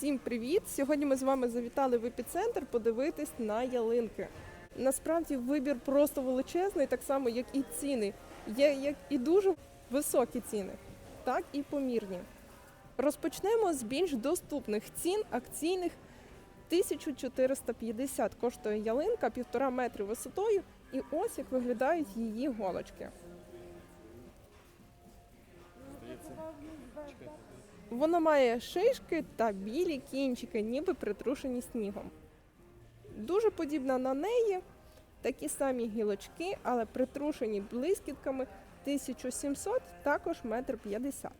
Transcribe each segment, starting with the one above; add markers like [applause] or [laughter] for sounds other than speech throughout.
Всім привіт! Сьогодні ми з вами завітали в епіцентр подивитись на ялинки. Насправді вибір просто величезний, так само як і ціни. Є як і дуже високі ціни, так і помірні. Розпочнемо з більш доступних цін акційних. 1450 коштує ялинка, півтора метри висотою, і ось як виглядають її голочки. Вона має шишки та білі кінчики, ніби притрушені снігом. Дуже подібна на неї, такі самі гілочки, але притрушені блискітками 1700, також метр 50.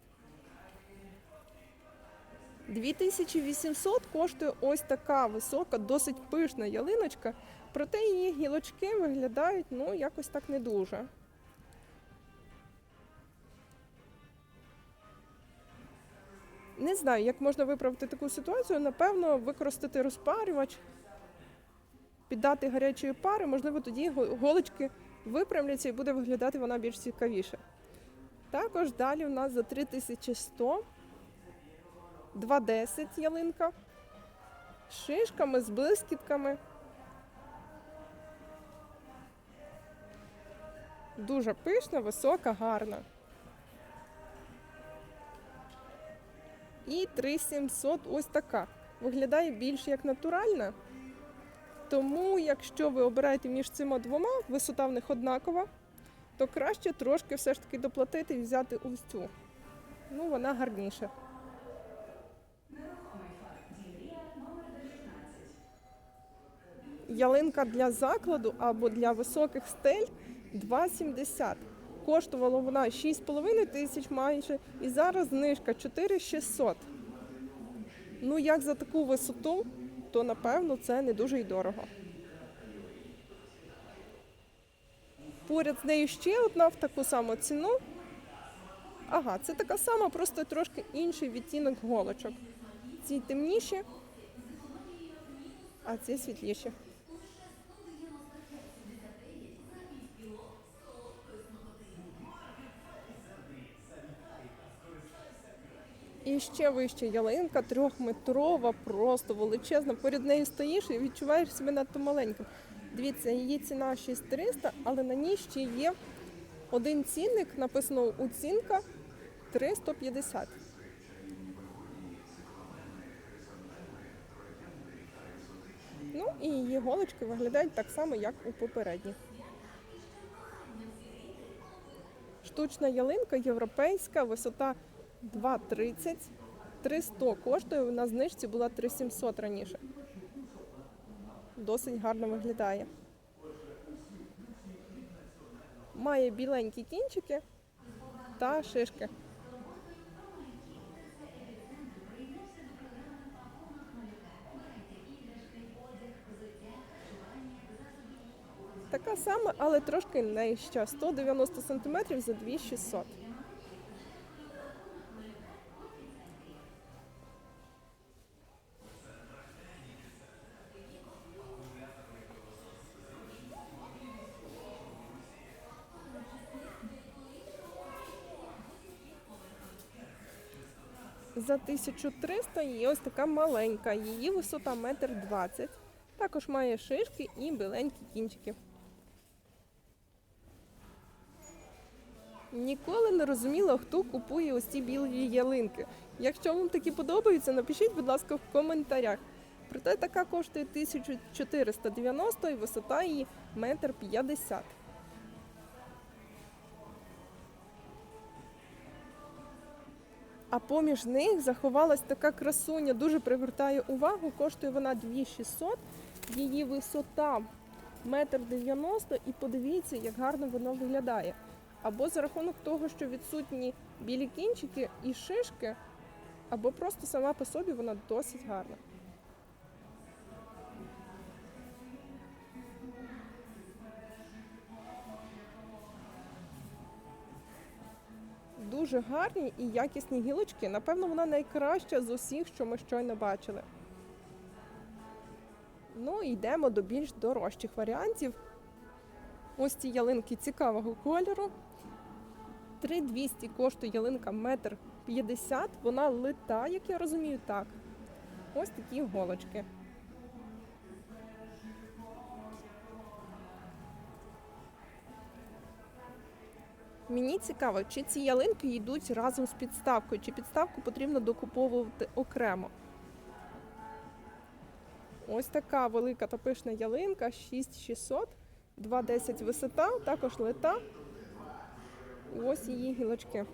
2800 коштує ось така висока, досить пишна ялиночка, проте її гілочки виглядають ну якось так не дуже. Не знаю, як можна виправити таку ситуацію. Напевно, використати розпарювач, піддати гарячої пари, можливо, тоді голочки випрямляться і буде виглядати вона більш цікавіше. Також далі у нас за 3100 2,10 ялинка з шишками, з блискітками. Дуже пишна, висока, гарна. І 3700 ось така. Виглядає більш як натуральна. Тому, якщо ви обираєте між цими двома, висота в них однакова, то краще трошки все ж таки доплатити і взяти ось цю. Ну, вона гарніша. Ялинка для закладу або для високих стель 2,70. Коштувала вона 6,5 тисяч майже, і зараз знижка 4,600. Ну, як за таку висоту, то напевно це не дуже й дорого. Поряд з нею ще одна в таку саму ціну. Ага, це така сама, просто трошки інший відтінок голочок. Ці темніші, а ці світліші. І ще вище ялинка, трьохметрова, просто величезна. Поряд нею стоїш і відчуваєш себе надто маленьким. Дивіться, її ціна 6300, але на ній ще є один цінник, написано оцінка 350. Ну і її голочки виглядають так само, як у попередніх. Штучна ялинка європейська, висота 2,30. 300 коштує, на знижці була 3700 раніше. Досить гарно виглядає. Має біленькі кінчики та шишки. Така сама, але трошки нижча. 190 см за 2600. За 1300 є ось така маленька. Її висота 1,20 м. Також має шишки і біленькі кінчики. Ніколи не розуміла, хто купує ось ці білі ялинки. Якщо вам такі подобаються, напишіть, будь ласка, в коментарях. Проте така коштує 1490 і висота її 1,50 м. А поміж них заховалась така красуня, дуже привертає увагу. Коштує вона 2600, її висота 1,90 м. І подивіться, як гарно воно виглядає. Або за рахунок того, що відсутні білі кінчики і шишки, або просто сама по собі вона досить гарна. Дуже гарні і якісні гілочки. Напевно, вона найкраща з усіх, що ми щойно бачили. Ну, йдемо до більш дорожчих варіантів. Ось ці ялинки цікавого кольору. 3200 коштує ялинка метр 50. Вона лита, як я розумію, так. ось такі голочки. Мені цікаво, чи ці ялинки йдуть разом з підставкою, чи підставку потрібно докуповувати окремо. Ось така велика та пишна ялинка 6600, 2,10 висота, також лита. Ось її гілочки.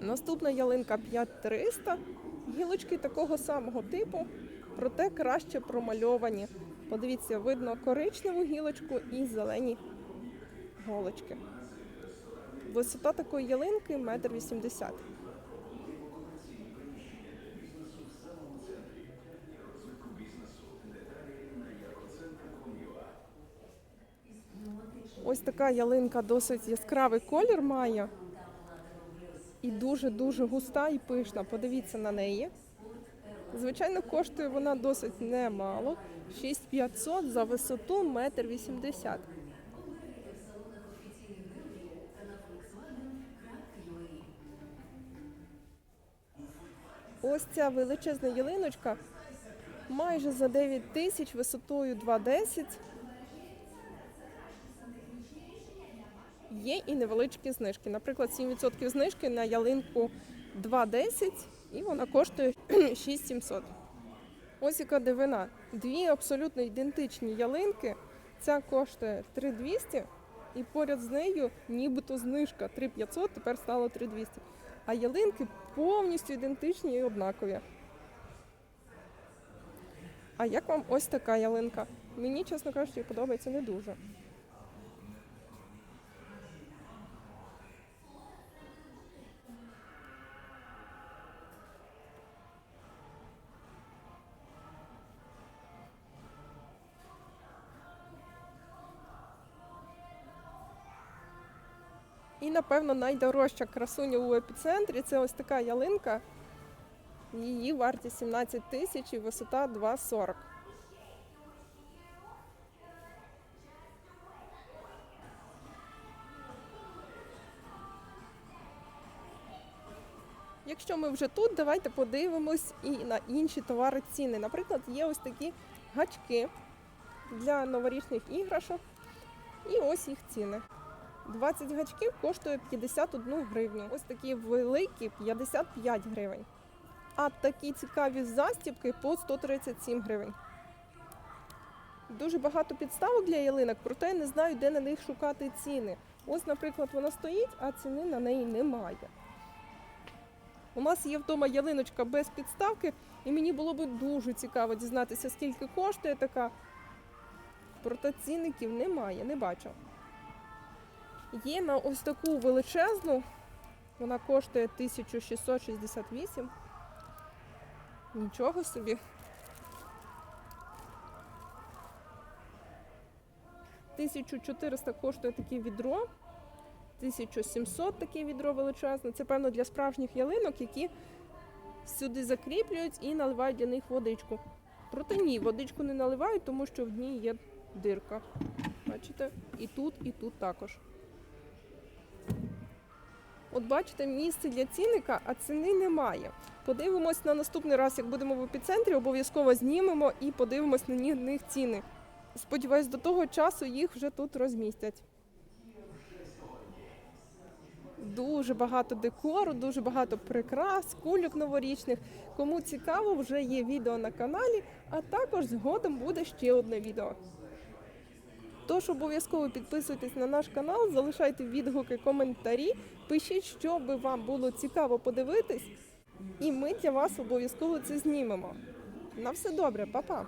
Наступна ялинка 5300. Гілочки такого самого типу, проте краще промальовані. Подивіться, видно коричневу гілочку і зелені голочки. Висота такої ялинки 1,80 м. Ось така ялинка досить яскравий колір має. І дуже-дуже густа і пишна. Подивіться на неї. Звичайно, коштує вона досить немало. 6500 за висоту 1,80 м. Ось ця величезна ялиночка майже за 9 тисяч висотою 2,10. Є і невеличкі знижки. Наприклад, 7% знижки на ялинку 2,10 і вона коштує [clears throat] 6700. Ось яка дивина. Дві абсолютно ідентичні ялинки. Ця коштує 3200 і поряд з нею нібито знижка 3500, тепер стало 3200. А ялинки повністю ідентичні і однакові. А як вам ось така ялинка? Мені, чесно кажучи, подобається не дуже. І, напевно, найдорожча красуня у епіцентрі це ось така ялинка. Її вартість 17 тисяч і висота 2,40. Якщо ми вже тут, давайте подивимось і на інші товари ціни. Наприклад, є ось такі гачки для новорічних іграшок. І ось їх ціни. 20 гачків коштує 51 гривню. Ось такі великі 55 гривень. А такі цікаві застібки по 137 гривень. Дуже багато підставок для ялинок, проте не знаю, де на них шукати ціни. Ось, наприклад, вона стоїть, а ціни на неї немає. У нас є вдома ялиночка без підставки, і мені було б дуже цікаво дізнатися, скільки коштує така. Проте цінників немає, не бачу. Є на ось таку величезну, вона коштує 1668. Нічого собі. 1400 коштує таке відро, 1700 таке відро величезне. Це, певно, для справжніх ялинок, які сюди закріплюють і наливають для них водичку. Проте ні, водичку не наливають, тому що в ній є дирка. Бачите? І тут, і тут також. От бачите, місце для цінника, а ціни немає. Подивимось на наступний раз, як будемо в епіцентрі, обов'язково знімемо і подивимось на них ціни. Сподіваюсь, до того часу їх вже тут розмістять. Дуже багато декору, дуже багато прикрас, кульок новорічних. Кому цікаво, вже є відео на каналі, а також згодом буде ще одне відео. Тож обов'язково підписуйтесь на наш канал, залишайте відгуки, коментарі, пишіть, що би вам було цікаво подивитись, і ми для вас обов'язково це знімемо. На все добре, па-па!